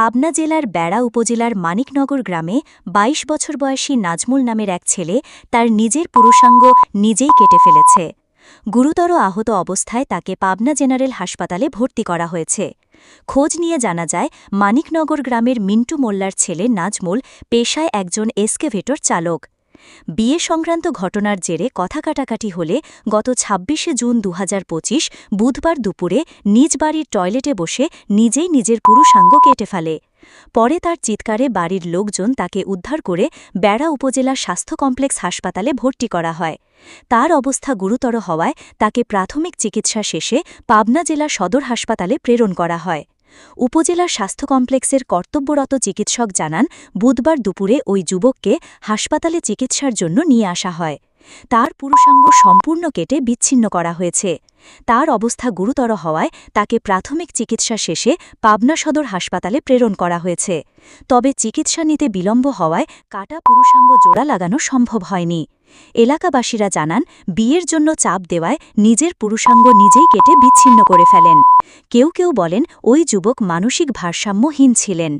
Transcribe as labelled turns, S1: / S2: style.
S1: পাবনা জেলার বেড়া উপজেলার মানিকনগর গ্রামে ২২ বছর বয়সী নাজমুল নামের এক ছেলে তার নিজের পুরুষাঙ্গ নিজেই কেটে ফেলেছে। গুরুতর আহত অবস্থায় তাকে পাবনা জেনারেল হাসপাতালে ভর্তি করা হয়েছে। খোঁজ নিয়ে জানা যায়, মানিকনগর গ্রামের মিন্টু মোল্লার ছেলে নাজমুল পেশায় একজন এসকেভেটর চালক। বিয়ে সংক্রান্ত ঘটনার জেরে কথা কাটাকাটি হলে গত ২৬শে জুন দুহাজার পঁচিশ বুধবার দুপুরে নিজ বাড়ির টয়লেটে বসে নিজেই নিজের পুরুষাঙ্গ কেটে ফেলে। পরে তার চিৎকারে বাড়ির লোকজন তাকে উদ্ধার করে বেড়া উপজেলা স্বাস্থ্য কমপ্লেক্স হাসপাতালে ভর্তি করা হয়। তার অবস্থা গুরুতর হওয়ায় তাকে প্রাথমিক চিকিৎসা শেষে পাবনা জেলা সদর হাসপাতালে প্রেরণ করা হয়। উপজেলা স্বাস্থ্য কমপ্লেক্সের কর্তব্যরত চিকিৎসক জানান, বুধবার দুপুরে ওই যুবককে হাসপাতালে চিকিৎসার জন্য নিয়ে আসা হয়। তার পুরুষাঙ্গ সম্পূর্ণ কেটে বিচ্ছিন্ন করা হয়েছে। তার অবস্থা গুরুতর হওয়ায় তাকে প্রাথমিক চিকিৎসা শেষে পাবনা সদর হাসপাতালে প্রেরণ করা হয়েছে। তবে চিকিৎসা নিতে বিলম্ব হওয়ায় কাটা পুরুষাঙ্গ জোড়া লাগানো সম্ভব হয়নি। এলাকাবাসীরা জানান, বিয়ের জন্য চাপ দেওয়ায় নিজের পুরুষাঙ্গ নিজেই কেটে বিচ্ছিন্ন করে ফেলেন। কেউ কেউ বলেন, ওই যুবক মানসিক ভারসাম্যহীন ছিলেন।